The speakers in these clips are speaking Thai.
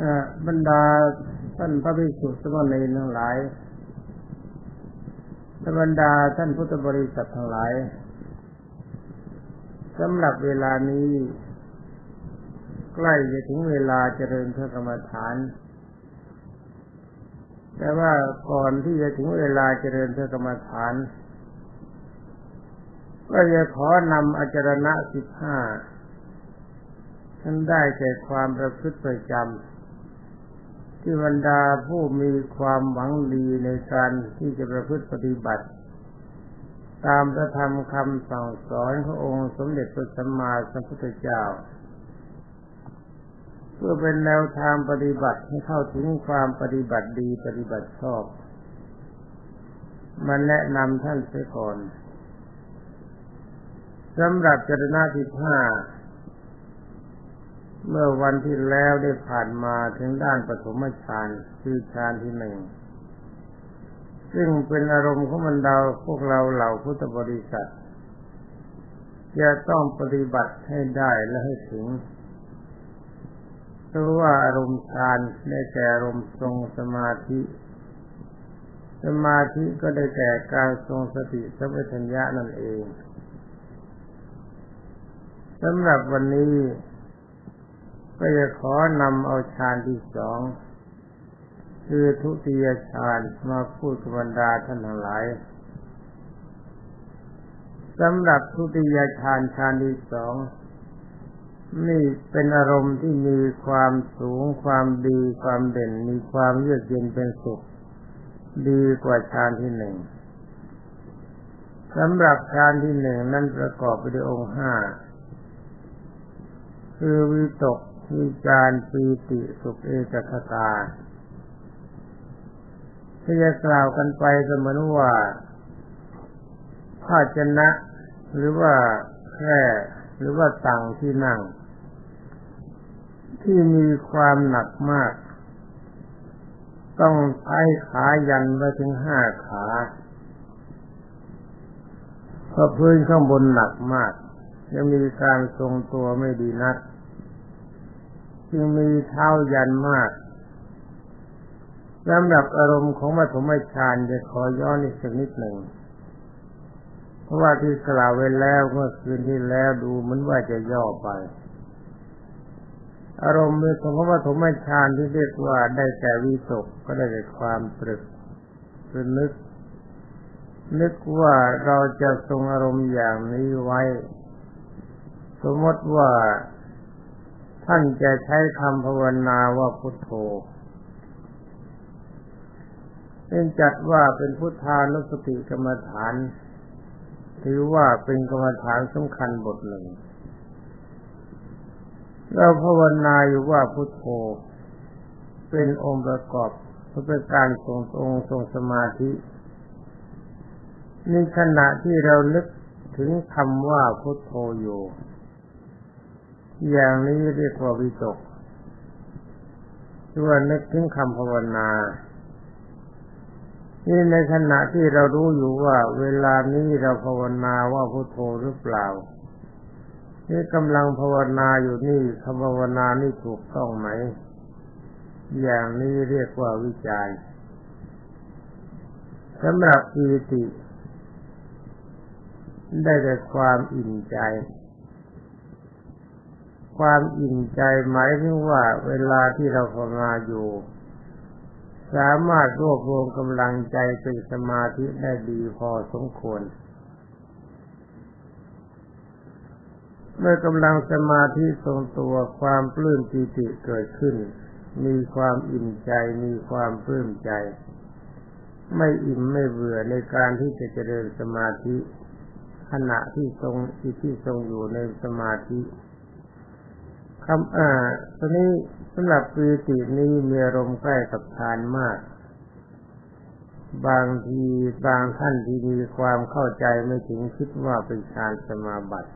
อบรรดาท่านพระภิกษุสมณีทั้งหลายบรรดาท่านพุทธบริษัททั้งหลายสำหรับเวลานี้ ใกล้จะถึงเวลาเจริญพระกรรมฐาน แต่ว่าก่อนที่จะถึงเวลาเจริญพระกรรมฐาน ก็จะขอนำอจารณะสิบห้าท่านได้แก่ความประพฤติประจำ ที่บรรดาผู้มีความหวังดีในการที่จะประพฤติปฏิบัติ ตามพระธรรมคำสั่งสอนขององค์สมเด็จพระสัมมาสัมพุทธเจ้า เพื่อเป็นแนวทางปฏิบัติให้เข้าถึงความปฏิบัติดีปฏิบัติชอบมันแนะนำท่านเสียก่อนสำหรับจรณะที่ห้า เมื่อวันที่แล้วได้ผ่านมาถึงด้านปฐมฌานคือฌานที่หนึ่งซึ่งเป็นอารมณ์ของบรรดาพวกเราเหล่าพุทธบริษัทจะต้องปฏิบัติให้ได้และให้ถึงเพราะว่าอารมณ์ฌานได้แก่อารมณ์ทรงสมาธิ สมาธิก็ได้แก่การทรงสติสัมปชัญญะนั่นเองสำหรับวันนี้ ก็จะขอนำเอาฌานที่สองคือทุติยฌานมาพูดกับบรรดาท่านทั้งหลายสำหรับทุติยฌานฌานที่สองนี่เป็นอารมณ์ที่มีความสูงความดีความเด่น มีความเยือกเย็นเป็นสุข ดีกว่าฌานที่หนึ่งสำหรับฌานที่หนึ่งนั้นประกอบไปด้วยองค์ห้าคือวิตก วิจารปีติสุขเอกคตาที่จะกล่าวกันไปเสมือนว่าภาชนะ หรือว่าแค่หรือว่าตังที่นั่ง ที่มีความหนักมาก ต้องใช้ขายันไว้ถึงห้าขาเพราะพื้นข้างบนหนักมาก ยังมีการทรงตัวไม่ดีนัก จึงมีเท้ายันมากสำหรับอารมณ์ของปฐมฌานจะขอย้อนอีกสักนิดหนึ่ง เพราะว่าที่กล่าวไว้แล้วเมื่อคืนที่แล้วดูเหมือนว่าจะย่อไป อารมณ์ของพระปฐมฌานที่เรียกว่าได้แก่วิตกก็ได้แก่ความตรึกคือนึก นึกว่าเราจะทรงอารมณ์อย่างนี้ไว้ สมมติว่า ท่านจะใช้คำภาวนาว่าพุทโธเป็นจัดว่าเป็นพุทธานุสติกรรมฐาน ถือว่าเป็นกรรมฐานสำคัญบทหนึ่งเราภาวนาอยู่ว่าพุทโธ เป็นองค์ประกอบเพื่อเป็นการทรงองค์ทรงสมาธิในขณะที่เรานึกถึงคำว่าพุทโธอยู่ อย่างนี้เรียกว่าวิตกตัวนึกถึงคำภาวนานี่ในขณะที่เรารู้อยู่ว่า เวลานี้เราภาวนาว่าพุทโธหรือเปล่า นี่กำลังภาวนาอยู่นี่คำภาวนานี่ถูกต้องไหม อย่างนี้เรียกว่าวิจารณ์สำหรับปีติ ได้แต่ความอิ่มใจ ความอิ่มใจหมายถึงว่าเวลาที่เราภาวนาอยู่ สามารถรวบรวมกำลังใจเป็นสมาธิได้ดีพอสมควร เมื่อกำลังสมาธิทรงตัวความปลื้มปีติเกิดขึ้น มีความอิ่มใจมีความปลื้มใจ ไม่อิ่มไม่เบื่อในการที่จะเจริญสมาธิ ขณะที่ทรงที่ทรงอยู่ในสมาธิ คำอ่าตอนนี้สำหรับปีตินี้มีอารมณ์ใกล้กับฌานมาก บางทีบางท่านที่มีความเข้าใจไม่ถึงคิดว่าเป็นฌานสมาบัติ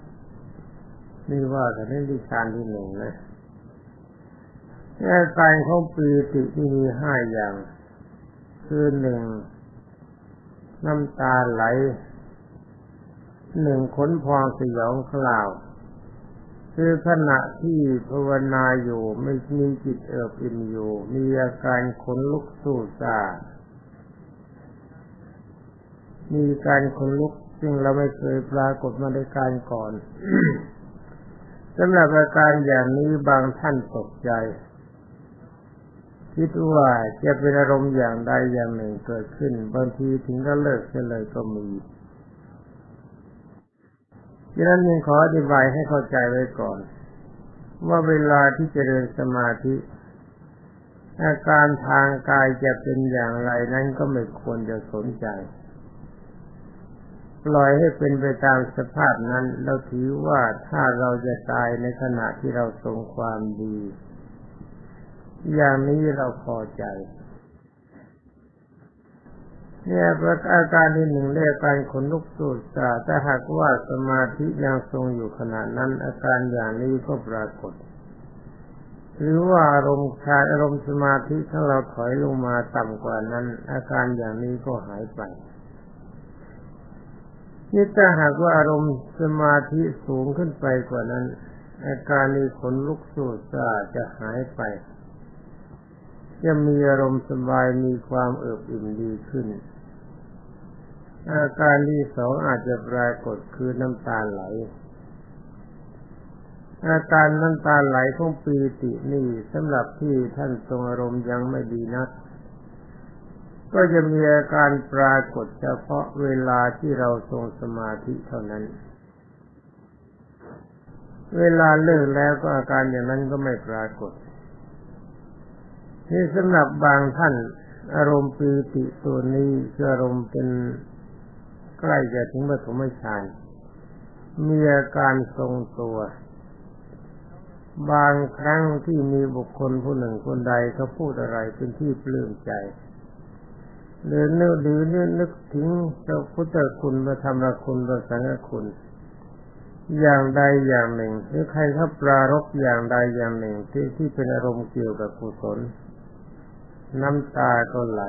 นี่ว่าแต่นี่ที่ฌานที่หนึ่งนะอาการของปีติที่มีห้าอย่าง คือหนึ่งน้ำตาไหลหนึ่งขนพองสยองคลาว คือขณะที่ภาวนาอยู่ไม่มีจิตเอิบอิ่มอยู่ มีอาการขนลุกสู้ซามีการขนลุกซึ่งเราไม่เคยปรากฏมาในการก่อนสำหรับอาการอย่างนี้บางท่านตกใจ คิดว่าจะเป็นอารมณ์อย่างใดอย่างหนึ่งเกิดขึ้น บางทีถึงก็เลิกเสียเลยก็มี ดังนั้นยังขออธิบายให้เข้าใจไว้ก่อน ว่าเวลาที่เจริญสมาธิ อาการทางกายจะเป็นอย่างไรนั้นก็ไม่ควรจะสนใจ ปล่อยให้เป็นไปตามสภาพนั้น เราถือว่าถ้าเราจะตายในขณะที่เราทรงความดี อย่างนี้เราพอใจ เนี่ยอาการที่หนึ่งเรียกการขนลุกสูดสาถ้าหากว่าสมาธิยังทรงอยู่ขณะนั้น อาการอย่างนี้ก็ปรากฏ หรือว่าอารมณ์ขาอารมณ์สมาธิถ้าเราถอยลงมาต่ำกว่านั้น อาการอย่างนี้ก็หายไปนี่ถ้าหากว่าอารมณ์สมาธิสูงขึ้นไปกว่านั้น อาการนี้ขนลุกสูดสาจะหายไปจะมีอารมณ์สบายมีความเอิบอิ่มดีขึ้น อาการที่สองอาจจะปรากฏคือน้ำตาไหล อาการน้ำตาไหลของปีตินี่สำหรับที่ท่านทรงอารมณ์ยังไม่ดีนัก ก็จะมีอาการปรากฏเฉพาะเวลาที่เราทรงสมาธิเท่านั้น เวลาเลิกแล้วก็อาการอย่างนั้นก็ไม่ปรากฏ นี่สำหรับบางท่านอารมณ์ปีติตัวนี้คืออารมณ์เป็น ใกล้จะถึงปฐมฌานมีอาการทรงตัว บางครั้งที่มีบุคคลผู้หนึ่งคนใดเขาพูดอะไรเป็นที่ปลื้มใจหรือนึกหรือนึกนึกถึงพระพุทธคุณพระธรรมคุณพระสังฆคุณ อย่างใดอย่างหนึ่ง หรือใครเขาปรารบอย่างใดอย่างหนึ่งที่ที่เป็นอารมณ์เกี่ยวกับกุศล น้ำตาก็ไหล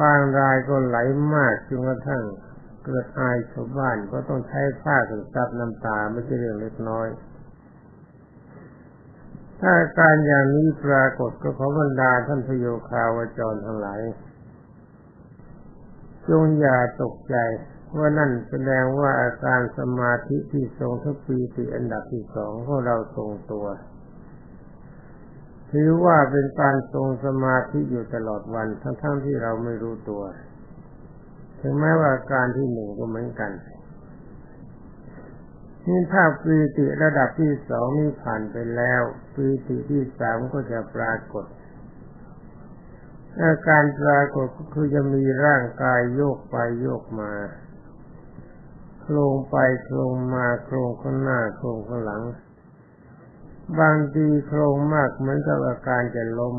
บางรายก็ไหลมากจนกระทั่งเกิดอายชาวบ้านก็ต้องใช้ผ้าถึงซับน้ำตาไม่ใช่เรื่องเล็กน้อย ถ้าการอย่างนี้ปรากฏก็ขอบรรดาท่านพโยคาวจรทั้งหลายจงอย่าตกใจว่านั่นแสดงว่าอาการสมาธิที่ทรงทุกปีติอันดับที่สองของเราทรงตัว ถือว่าเป็นการทรงสมาธิอยู่ตลอดวัน ทั้งๆทที่เราไม่รู้ตัว ถึงแม้ว่าการที่หนึ่งก็เหมือนกันนี่ถ้าปีติระดับที่สองนี่ผ่านไปแล้วปีติที่สามก็จะปรากฏอาการปรากฏก็คือจะมีร่างกายโยกไปโยกมาโครงไปโครงมาโครงข้างหน้าโครงข้างหลัง บางทีโครงมากเหมือนกับอาการจะล้ม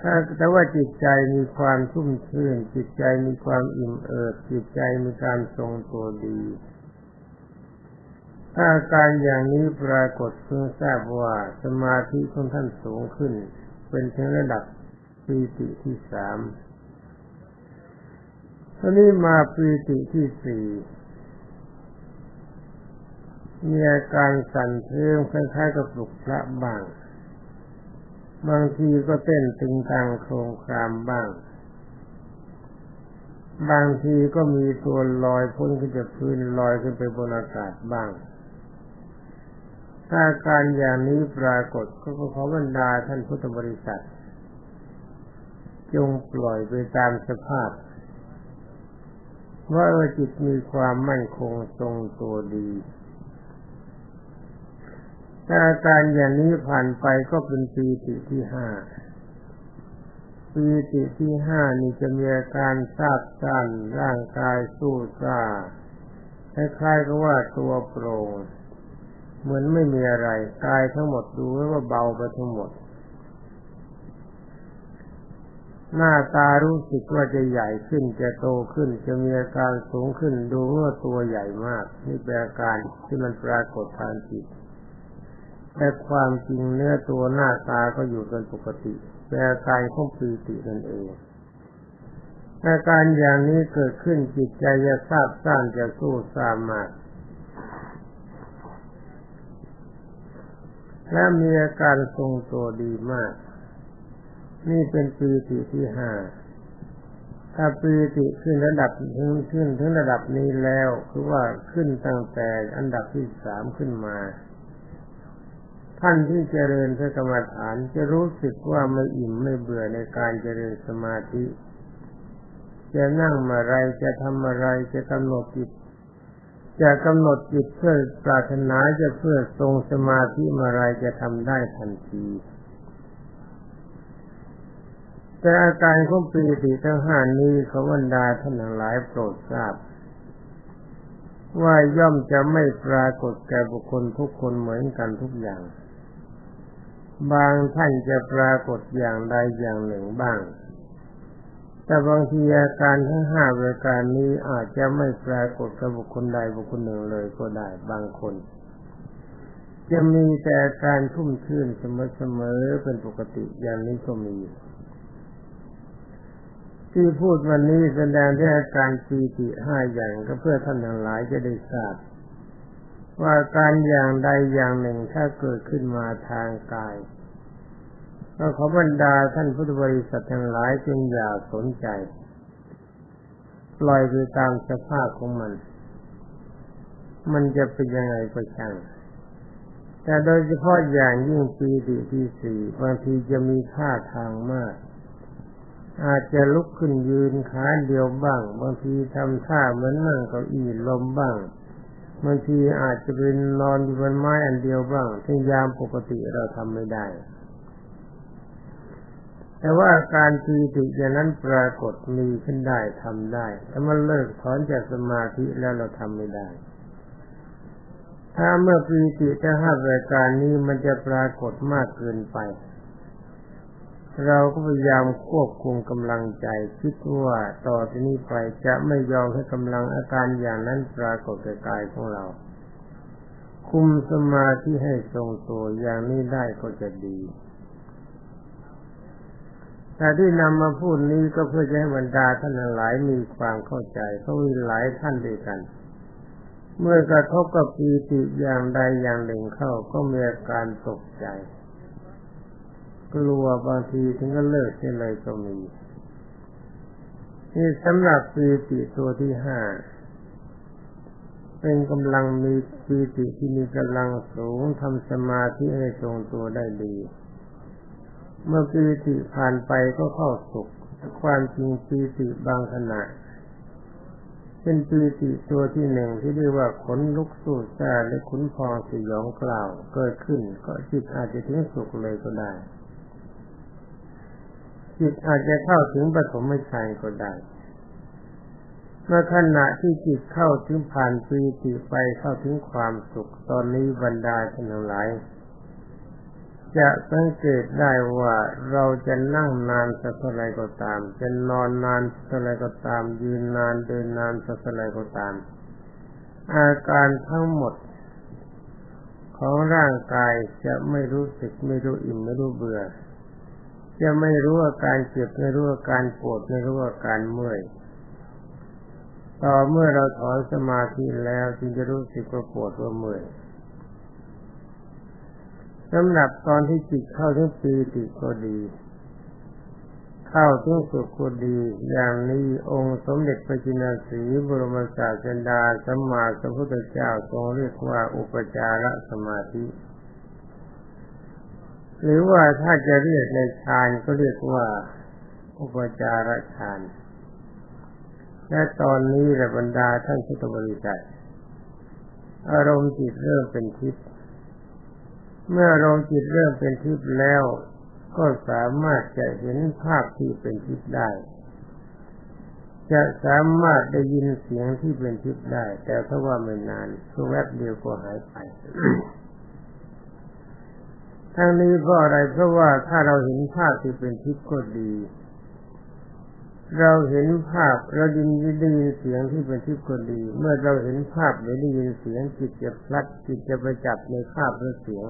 ถ้าแต่ว่าจิตใจมีความชุ่มชื่น จิตใจมีความอิ่มเอิบจิตใจมีการทรงตัวดี ถ้าอาการอย่างนี้ปรากฏเพิ่งทราบว่าสมาธิของท่านสูงขึ้น เป็นถึงระดับปีติที่สามตอนนี้มาปีติที่สี่ มีอาการสั่นเทิมคล้ายๆกับปลุกพระบ้าง บางทีก็เต้นตึงตังโครงครามบ้าง บางทีก็มีตัวลอยพ้นขึ้นจากพื้นลอยขึ้นไปบนอากาศบ้าง ถ้าการอย่างนี้ปรากฏก็ขอบรรดาท่านพุทธบริษัท จงปล่อยไปตามสภาพว่าจิตมีความมั่นคงทรงตัวดี ถ้าอาการอย่างนี้ผ่านไปก็เป็นปีติที่ห้าปีติที่ห้านี่จะมีอาการซาบซ่านร่างกายสู้ซ่าคล้ายๆกับว่าตัวโปร่งเหมือนไม่มีอะไรกายทั้งหมดดูว่าเบาไปทั้งหมด หน้าตารู้สึกว่าจะใหญ่ขึ้นจะโตขึ้น จะมีอาการสูงขึ้นดูว่าตัวใหญ่มาก นี่เป็นอาการที่มันปรากฏทางจิต แต่ความจริงเนื้อตัวหน้าตาก็อยู่เป็นปกติ แต่การของปีตินั่นเองอาการอย่างนี้เกิดขึ้นจิตใจจะทราบสร้างจะสู้สามารถและมีอาการทรงตัวดีมาก นี่เป็นปีติที่ห้า ถ้าปีติขึ้นระดับถึงขึ้นถึงระดับนี้แล้ว คือว่าขึ้นตั้งแต่อันดับที่สามขึ้นมา ท่านที่เจริญพระกรรมฐานจะรู้สึกว่าไม่อิ่มไม่เบื่อในการเจริญสมาธิ จะนั่งมาไรจะทำอะไรจะกำหนดจิตจะกำหนดจิตเพื่อปรารถนาจะเพื่อทรงสมาธิมาไรจะทำได้ทันทีแต่อาการของปีติทั้งห้านี้เขาบรรดาท่านหลายโปรดทราบ ว่าย่อมจะไม่ปรากฏแก่บุคคลทุกคนเหมือนกันทุกอย่าง บางท่านจะปรากฏอย่างใดอย่างหนึ่งบ้าง แต่บางทีอาการทั้งห้าประการนี้อาจจะไม่ปรากฏกับบุคคลใดบุคคลหนึ่งเลยก็ได้บางคน จะมีแต่การทุ่มชื่นเสมอๆเป็นปกติอย่างนี้ก็มีที่พูดวันนี้แสดงที่อาการปีติห้าอย่างก็เพื่อท่านทั้งหลายจะได้ทราบ ว่าการอย่างใดอย่างหนึ่งถ้าเกิดขึ้นมาทางกาย ก็ขอบรรดาท่านพุทธบริษัททั้งหลายจึงอย่าสนใจ ปล่อยไปตามสภาพของมัน มันจะเป็นยังไงก็ช่าง แต่โดยเฉพาะอย่างยิ่งปีติที่สี่บางทีจะมีค่าทางมาก อาจจะลุกขึ้นยืนขาเดียวบ้าง บางทีทำท่าเหมือนนั่งเก้าอี้ลมบ้างบางทีอาจจะเป็นนอนอยู่บนไม้อันเดียวบ้างที่ยามปกติเราทำไม่ได้ แต่ว่าการปีติอย่างนั้นปรากฏมีขึ้นได้ทำได้ถ้ามันเลิกถอนจากสมาธิแล้วเราทำไม่ได้ ถ้าเมื่อปีติจะห้ารายการนี้มันจะปรากฏมากเกินไป เราก็พยายามควบคุมกำลังใจ คิดว่าต่อที่นี้ไปจะไม่ยอมให้กำลังอาการอย่างนั้นปรากฏในกายของเรา คุมสมาธิให้ทรงตัวอย่างนี้ได้ก็จะดี แต่ที่นำมาพูดนี้ก็เพื่อจะให้บรรดาท่านหลายมีความเข้าใจเขามีหลายท่านด้วยกัน เมื่อกระทบกับปีติอย่างใดอย่างหนึ่งเข้าก็มีอาการตกใจ กลัวบางทีถึงก็เลิกเสียเลยก็มีนี่สำหรับปีติตัวที่ห้าเป็นกำลังมีปีติที่มีกำลังสูงทำสมาธิให้ทรงตัวได้ดี เมื่อปีติผ่านไปก็เข้าสุขความจริงปีติบางขณะเป็นปีติตัวที่หนึ่งที่เรียกว่าขนลุกสู้ซาและขุนพองสยองกล่าวเกิดขึ้น ก็จิตอาจจะถึงสุขเลยก็ได้ จิตอาจจะเข้าถึงปฐมฌานก็ได้เมื่อขณะที่จิตเข้าถึงผ่านปีติไปเข้าถึงความสุขตอนนี้บรรดาท่านทั้งหลาย จะสังเกตได้ว่าเราจะนั่งนานสักเท่าไรก็ตาม จะนอนนานสักเท่าไรก็ตาม ยืนนานเดินนานสักเท่าไรก็ตาม อาการทั้งหมด ของร่างกายจะไม่รู้สึกไม่รู้อิ่มไม่รู้เบื่อ จะไม่รู้ว่าการเจ็บไม่รู้ว่าการปวดไม่รู้ว่าการเมื่อยต่อเมื่อเราถอนสมาธิแล้วจึงจะรู้สึกว่าปวดว่าเมื่อย สำหรับตอนที่จิตเข้าถึงปีติก็ดี เข้าถึงสุขก็ดี อย่างนี้องค์สมเด็จพระจินสีบรมศาสดาสัมมาสัมพุทธเจ้าทรงเรียกว่าอุปจารสมาธิ หรือว่าถ้าจะเรียกในฌานก็เรียกว่าอุปจารฌานและตอนนี้ระบรรดาท่านพุทธบริษัทอารมณ์จิตเริ่มเป็นทิพย เมื่อรมณ์จิตเริ่มเป็นทิพย์แล้ว ก็สามารถจะเห็นภาพที่เป็นทิพย์ได้ จะสามารถได้ยินเสียงที่เป็นทิพย์ได้ แต่ถ้าว่าไม่นานก็แวบเดียวก็หายไปทั้งนี้เพราะอะไรเพราะว่าถ้าเราเห็นภาพที่เป็นทิพย์ก็ดี เราเห็นภาพเราดินได้ยินเสียงที่เป็นทิพย์ก็ดี เมื่อเราเห็นภาพหรือได้ยินเสียงจิตจะพลัดจิตจะไปจับในภาพหรือเสียง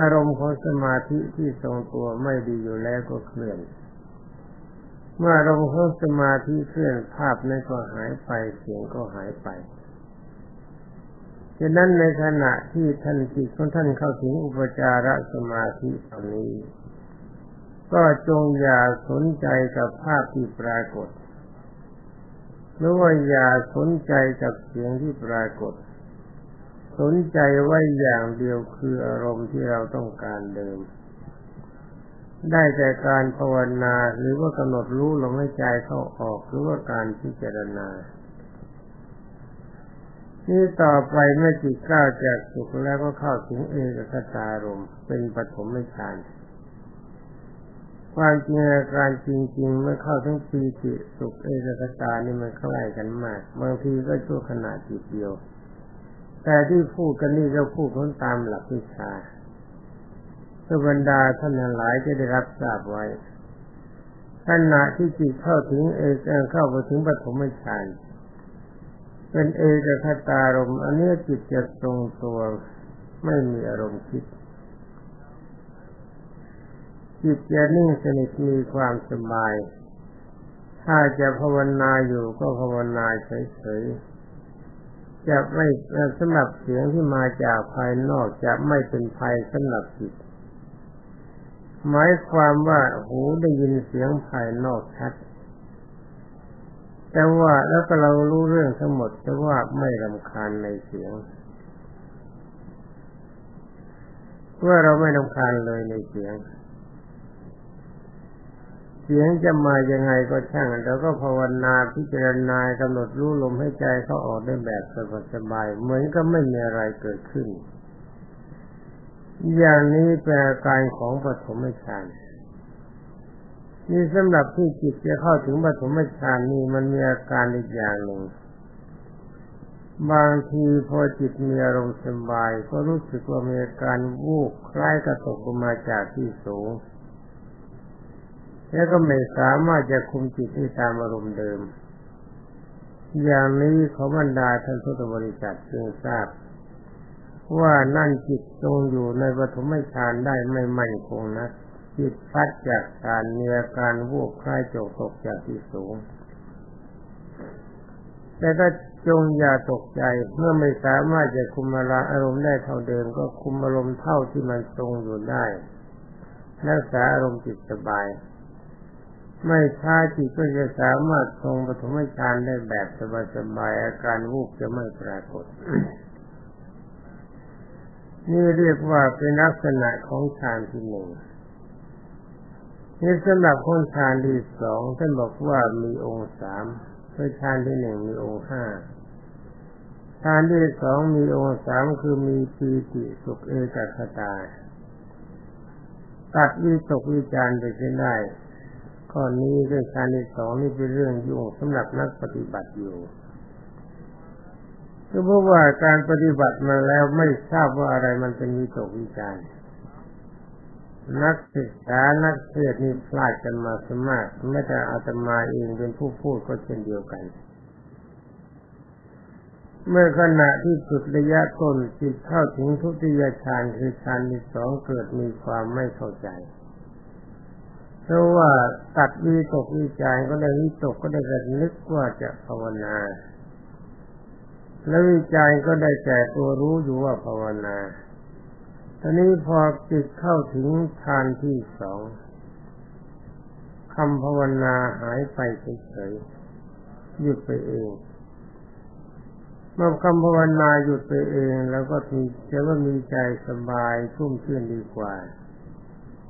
อารมณ์ของสมาธิที่ทรงตัวไม่ดีอยู่แล้วก็เคลื่อน เมื่ออารมณ์ของสมาธิเคลื่อนภาพนั้นก็หายไปเสียงก็หายไปฉะนั้นในขณะที่ท่านจิตของท่านเข้าถึงอุปจารสมาธิตอนนี้ ก็จงอย่าสนใจกับภาพที่ปรากฏหรือว่าอย่าสนใจกับเสียงที่ปรากฏ สนใจไว้อย่างเดียวคืออารมณ์ที่เราต้องการเดิม ได้แต่การภาวนาหรือว่ากำหนดรู้ลมหายใจเข้าออกหรือว่าการพิจารณา นี่ต่อไปเมื่อจิตก้าวจากสุขแล้วก็เข้าถึงเอกคตารมเป็นปฐมฌานความจริงอาการจริงๆเมื่อเข้าทั้งปีติสุขเอกคตานี่มันใกล้กันมากบางทีก็ชั่วขณะจิตเดียว แต่ที่พูดกันนี่ก็พูดพ้นตามหลักวิชาเพื่อบรรดาท่านหลายจะได้รับทราบไว้ขณะที่จิตเข้าถึงเอกเข้าไปถึงปฐมฌานเป็นเอกคตารมอันนี้จิตจะตรงตัวไม่มีอารมณ์คิด จิตจะนิ่งสนิทมีความสบาย ถ้าจะภาวนาอยู่ก็ภาวนาเฉยๆ จะไม่สำหรับเสียงที่มาจากภายนอกจะไม่เป็นภัยสำหรับจิตหมายความว่าหูได้ยินเสียงภายนอกชัด แต่ว่าแล้วก็เรารู้เรื่องทั้งหมดแต่ว่าไม่รำคาญในเสียงว่าเราไม่รำคาญเลยในเสียง เสียงจะมายังไงก็ช่างแล้วก็ภาวนาพิจารณากำหนดรู้ลมให้ใจเขาออกได้แบบสบายๆเหมือนก็ไม่มีอะไรเกิดขึ้น อย่างนี้เป็นอาการของปฐมฌานนี่สำหรับที่จิตจะเข้าถึงปฐมฌานนี่มันมีอาการอีกอย่างหนึ่ง บางทีพอจิตมีอารมณ์สบาย ก็รู้สึกว่ามีอาการวูบคล้ายกระตกลงมาจากที่สูง แล้วก็ไม่สามารถจะคุมจิตให้ตามอารมณ์เดิม อย่างนี้ขอบรรดาท่านพุทธบริษัทจึงทราบ ว่านั่นจิตทรงอยู่ในปฐมฌานได้ไม่มั่นคงนะจิตพัดจากการเนียการวูบคล้ายโจกตกจากที่สูง แต่ถ้าจงอย่าตกใจเมื่อไม่สามารถจะคุมอารมณ์ได้เท่าเดิม ก็คุมอารมณ์เท่าที่มันทรงอยู่ได้รักษาอารมณ์จิตสบาย ไม่ช้าจิตก็จะสามารถทรงปฐมฌานได้แบบสบายๆอาการวูบจะไม่ปรากฏ นี่เรียกว่าเป็นลักษณะของฌานที่หนึ่งนี่สำหรับคนฌานที่สองท่านบอกว่ามีองค์สามเพื่อฌานที่หนึ่งมีองค์ห้าฌานที่สองมีองค์สามคือมีปีติสุขเอกคตาตัดวิตกวิจารไปได้ ข้อนี้เรื่องการที่สองนี่เป็นเรื่องยุ่งสำหรับนักปฏิบัติอยู่ก็เพราะว่าการปฏิบัติมาแล้วไม่ทราบว่าอะไรมันเป็นวิตกวิจารนักศึกษานักเทศนี่พลาดกันมาสมากไม่แต่อาตมาเองเป็นผู้พูดก็เช่นเดียวกัน เมื่อขณะที่สุดระยะต้นจิตเข้าถึงทุติยฌานคือฌานที่สองเกิดมีความไม่เข้าใจ เพราะว่าตัดวิตกวิจารก็ได้วิตกก็ได้แต่นึกว่าจะภาวนา แล้ววิจารก็ได้แต่ตัวรู้อยู่ว่าภาวนาตอนนี้พอจิตเข้าถึงฌานที่สองคำภาวนาหายไปเฉยๆหยุดไปเองเมื่อคำภาวนาหยุดไปเอง แล้วก็มีจะว่ามีใจสบายชุ่มชื่นดีกว่า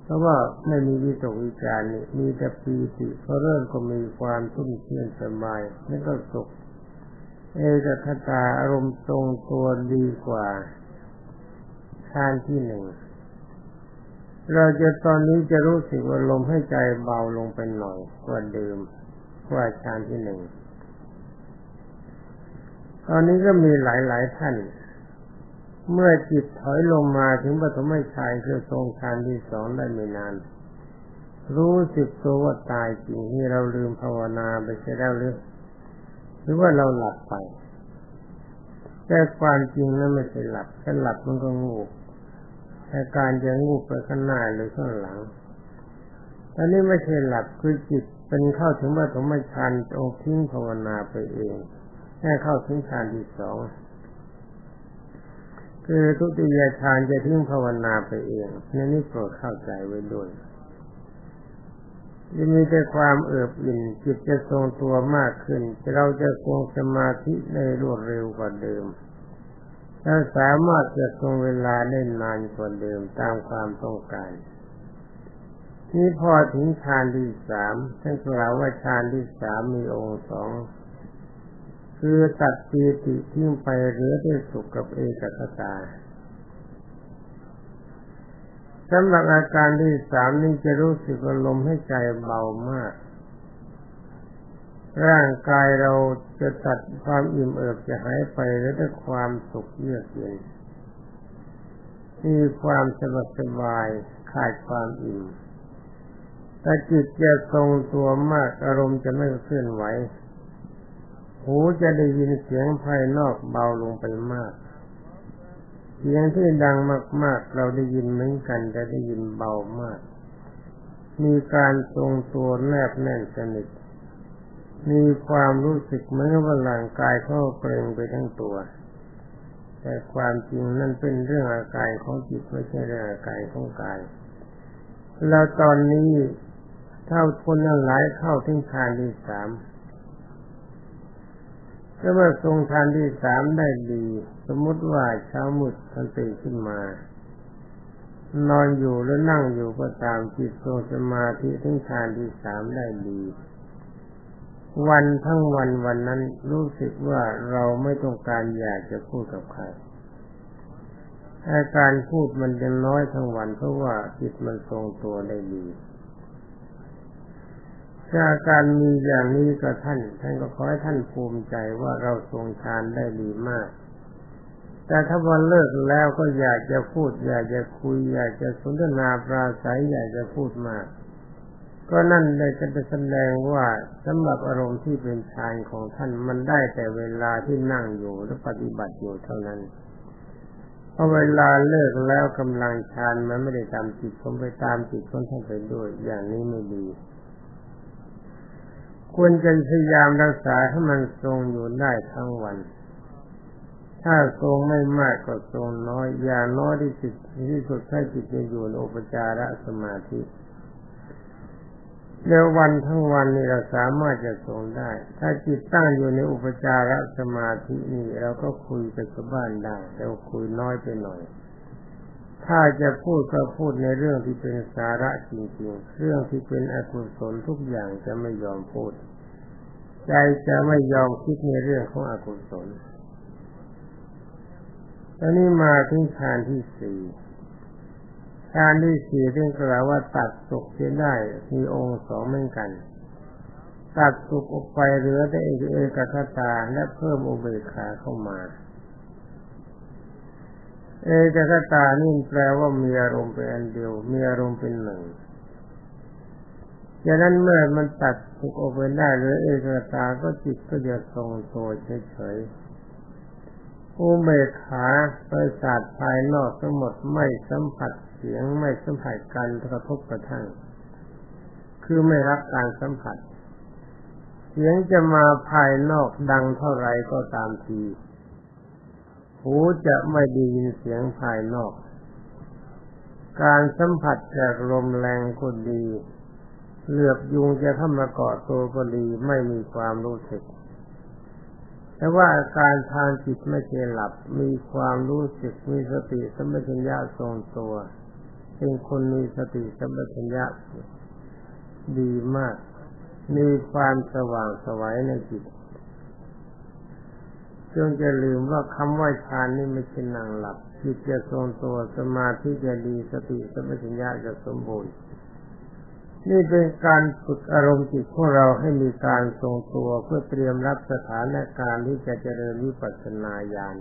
เพราะว่าไม่มีวิตกวิจารณ์มีแต่ปีติเพอเริ่มก็มีความทุ่มเชื่อสบายนั่นก็สุข เอกคตาอารมณ์ทรงตัวดีกว่าฌานที่หนึ่งเราจะตอนนี้จะรู้สึกว่าลมให้ใจเบาลงไปหน่อยกว่าเดิมกว่าฌานที่หนึ่งตอนนี้ก็มีหลายๆท่าน เมื่อจิตถอยลงมาถึงปฐมฌานคือทรงฌานที่สองได้ไม่นาน รู้สึกตัวว่าตายจริงที่เราลืมภาวนาไปใช่แล้วหรือหรือว่าเราหลับไป แต่ความจริงนั้นไม่ใช่หลับถ้าหลับมันก็งูแต่การจะงูไปข้างหน้าหรือข้างหลังอันนี้ไม่ใช่หลับคือจิตเป็นเข้าถึงปฐมฌานองทิ้งภาวนาไปเองแค่เข้าถึงฌานที่สอง คือทุติยฌานจะทิ้งภาวนาไปเองนี่นี่โปรดเข้าใจไว้ด้วยจะมีแต่ความเอิบอิ่นจิตจะทรงตัวมากขึ้น เราจะทรงสมาธิในรวดเร็วกว่าเดิมถ้าสามารถจะทรงเวลาได้นานกว่าเดิมตามความต้องการนี่พอถึงฌานที่สามท่านกล่าวว่าฌานที่สามมีองค์สอง คือตัดปีติทิ้งไปเหลือได้สุขกับเอกคตาสำหรับอาการที่สามนี้จะรู้สึกลมให้ใจเบามาก ร่างกายเราจะตัดความอิ่มเอิบจะหายไปแล้วได้ความสุขเยือกเย็นมีความสบายสบายขาดความอิ่มแต่จิตจะทรงตัวมากอารมณ์จะไม่เคลื่อนไหว หูจะได้ยินเสียงภายนอกเบาลงไปมาก เสียงที่ดังมาก ๆ เราได้ยินเหมือนกันแต่ได้ยินเบามาก มีการทรงตัวแนบแน่นสนิท มีความรู้สึกเหมือนว่าร่างกายเข้าเกรงไปทั้งตัว แต่ความจริงนั่นเป็นเรื่องอาการของจิตไม่ใช่เรื่องอาการของกาย แล้วตอนนี้ถ้าคนนั้นหลายเข้าถึงฌานที่สาม ถ้าว่าทรงฌานที่สามได้ดี สมมติว่าเช้ามุดท่านตื่นขึ้นมา นอนอยู่หรือนั่งอยู่ก็ตามจิตทรงสมาธิถึงฌานที่สามได้ดี วันทั้งวันวันนั้นรู้สึกว่าเราไม่ต้องการอยากจะพูดกับใครอาการพูดมันจะน้อยทั้งวันเพราะว่าจิตมันทรงตัวได้ดี ถ้าการมีอย่างนี้กับท่าน ท่านก็ขอให้ท่านภูมิใจว่าเราทรงฌานได้ดีมาก แต่ถ้าวันเลิกแล้วก็อยากจะพูด อยากจะคุย อยากจะสนทนาปราศัยอยากจะพูดมาก ก็นั่นเลยจะแสดงว่าสำหรับอารมณ์ที่เป็นฌานของท่านมันได้แต่เวลาที่นั่งอยู่และปฏิบัติอยู่เท่านั้นพอเวลาเลิกแล้วกำลังฌานมันไม่ได้ตามจิตผมไปตามจิตคนท่านไปด้วย อย่างนี้ไม่ดี ควรจะพยายามรักษาให้มันทรงอยู่ได้ทั้งวัน ถ้าทรงไม่มากก็ทรงน้อยอย่างน้อยที่สุดที่สุดให้จิตจะอยู่ในอุปจารสมาธิเดี๋ยววันทั้งวันนี้เราสามารถจะทรงได้ ถ้าจิตตั้งอยู่ในอุปจารสมาธินี่เราก็คุยไปกับบ้านได้แต่คุยน้อยไปหน่อย ถ้าจะพูดก็พูดในเรื่องที่เป็นสาระจริงๆ เรื่องที่เป็นอกุศลทุกอย่างจะไม่ยอมพูด ใจจะไม่ยอมคิดในเรื่องของอกุศลตอนนี้มาถึงฌานที่สี่ฌานที่สี่เรื่องกล่าวว่าตัดสุขเสียได้มีองค์สองเหมือนกัน ตัดสุขออกไปเหลือแต่เอกเอกคตาและเพิ่มอุเบกขาเข้ามา เอกตานี่แปลว่ามีอารมณ์เป็นอันเดียว มีอารมณ์เป็นหนึ่งดังนั้นเมื่อมันตัดสุกออกไปได้หรือเอกตาก็จิตก็จะทรงตัวเฉยๆอุเบกขาประสาทภายนอกทั้งหมดไม่สัมผัสเสียงไม่สัมผัสการกระทบกระทั่ง คือไม่รับการสัมผัส เสียงจะมาภายนอกดังเท่าไรก็ตามที หูจะไม่ได้ยินเสียงภายนอก การสัมผัสจากลมแรงก็ดีเหลือบยุงจะเข้ามาเกาะตัวก็ดีไม่มีความรู้สึก แต่ว่าอาการทางจิตไม่เคยหลับ มีความรู้สึกมีสติสมัชัญญาทรงตัว เป็นคนมีสติสมัชัญญาดีมาก มีความสว่างสวัยในจิต จงจะลืมว่าคำว่าฌานนี่ไม่ใช่นั่งหลับจิตจะทรงตัวสมาธิจะดีสติสมัชัญญาจะสมบูรณ์ นี่เป็นการฝึกอารมณ์จิตของเราให้มีการทรงตัวเพื่อเตรียมรับสถานการณ์ที่จะเจริญวิปัสสนาญาณ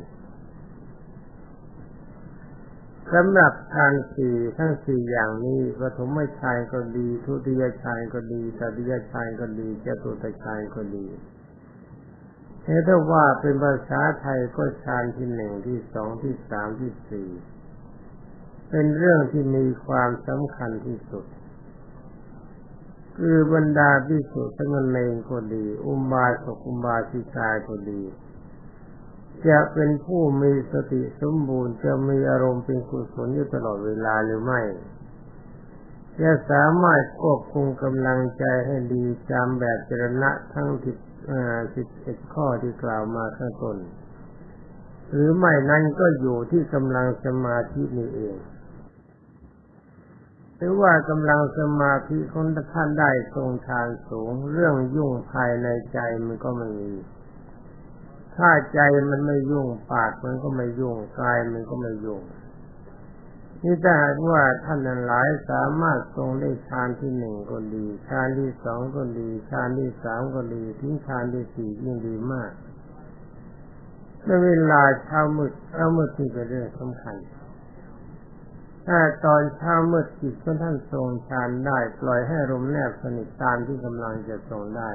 สำหรับทางสี่ทั้งสี่อย่างนี้ปฐมฌานก็ดี ทุติยฌานก็ดีตติยฌานก็ดีจตุตฌานก็ดี ถ้าว่าเป็นภาษาไทยก็ฌานที่หนึ่งที่สองที่สามที่สี่เป็นเรื่องที่มีความสำคัญที่สุด คือบรรดาพิสุสมณเณรก็ดี อุบาสกอุบาสิกาก็ดี จะเป็นผู้มีสติสมบูรณ์จะมีอารมณ์เป็นกุศลอยู่ตลอดเวลาหรือไม่จะสามารถควบคุมกำลังใจให้ดีตามแบบจรณะทั้งสิบ สิบเอ็ดข้อที่กล่าวมาข้างต้น หรือไม่นั้นก็อยู่ที่กำลังสมาธินี่เองหรือว่ากำลังสมาธิของท่านได้ทรงฌานสูง เรื่องยุ่งภายในใจมันก็ไม่มีถ้าใจมันไม่ยุ่งปากมันก็ไม่ยุ่งกายมันก็ไม่ยุ่ง นี่ถ้าหากว่าท่านหลายสามารถทรงได้ฌานที่หนึ่งก็ดีฌานที่สองก็ดีฌานที่สามก็ดีทิ้งฌานที่สี่ยิ่งดีมากในเวลาเช้ามืดเช้ามืดที่เป็นเรื่องสำคัญถ้าตอนเช้ามืดจิตของท่านทรงฌานได้ ปล่อยให้ลมแนบสนิทตามที่กำลังจะทรงได้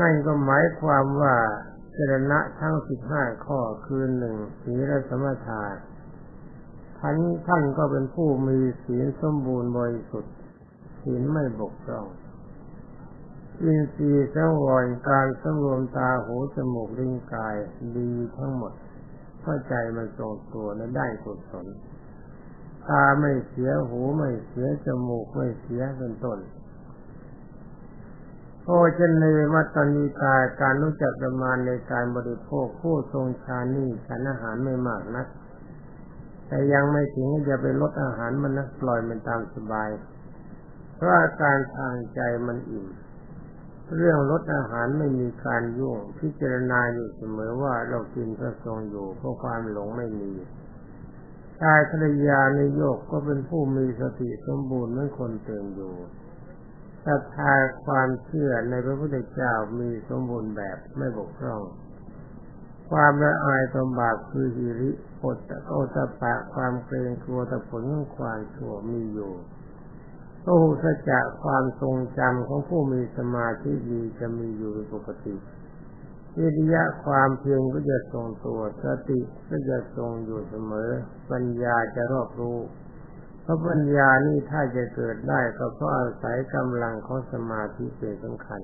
นั่นก็หมายความว่าเจรณะทั้งสิบห้าข้อคือหนึ่งศีลสมถะ ท่านท่านก็เป็นผู้มีศีลสมบูรณ์บริสุทธิ์ศีลไม่บกพร่องอินทรีย์สังวรการสำรวมตาหูจมูกลิ้นกายดีทั้งหมดเข้าใจมันทรงตัวและได้กุศลตาไม่เสียหูไม่เสียจมูกไม่เสียเป็นต้นโอชนเนวัตนิกายการรู้จักประมาณในการบริโภคผู้ทรงชานี่ฉันอาหารไม่มากนัก แต่ยังไม่ถึงจะไปลดอาหารมันนักปล่อยมันตามสบาย เพราะอาการทางใจมันอิ่ม เรื่องลดอาหารไม่มีการยุ่งพิจารณาอยู่เสมอว่าเรากินพระทรงอยู่เพราะความหลงไม่มีชายภรรยาในโยกก็เป็นผู้มีสติสมบูรณ์เหมือนคนเตือนอยู่ศรัทธาความเชื่อในพระพุทธเจ้ามีสมบูรณ์แบบไม่บกพร่อง ความละอายต่อบาปคือหิริโอตะโอตะปะความเกรงกลัวต่อผลของความชั่วมีอยู่โอ้สัจจะความทรงจำของผู้มีสมาธิดีจะมีอยู่เป็นปกติวิริยะความเพียรก็จะทรงตัวสติก็จะทรงอยู่เสมอ ปัญญาจะรอบรู้ เพราะปัญญานี่ถ้าจะเกิดได้ก็เพราะอาศัยกำลังของสมาธิเป็นสำคัญ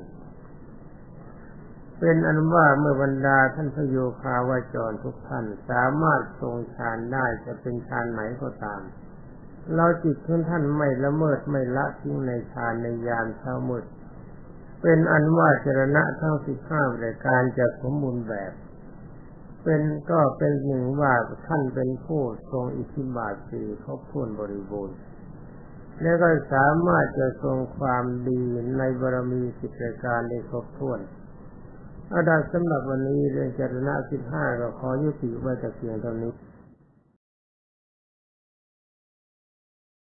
เป็นอันว่าเมื่อบรรดาท่านพโยคาวาจรทุกท่านสามารถทรงฌานได้จะเป็นฌานไหนก็ตาม เราจิตของท่านไม่ละเมิดไม่ละทิ้งในฌานในยามเช้ามืดเป็นอันว่าเจรณะทั้งสิบห้ารายการจะสมบูรณ์แบบ เป็นก็เป็นหนึ่งว่าท่านเป็นผู้ทรงอิทธิบาทสี่ครบถ้วนบริบูรณ์และก็สามารถจะทรงความดีในบารมีสิบรายการได้ครบถ้วน อาดาสำหรับวันนี้เรื่องจรณะสิบห้าก็ขอยุติไว้แต่เพียงเท่านี้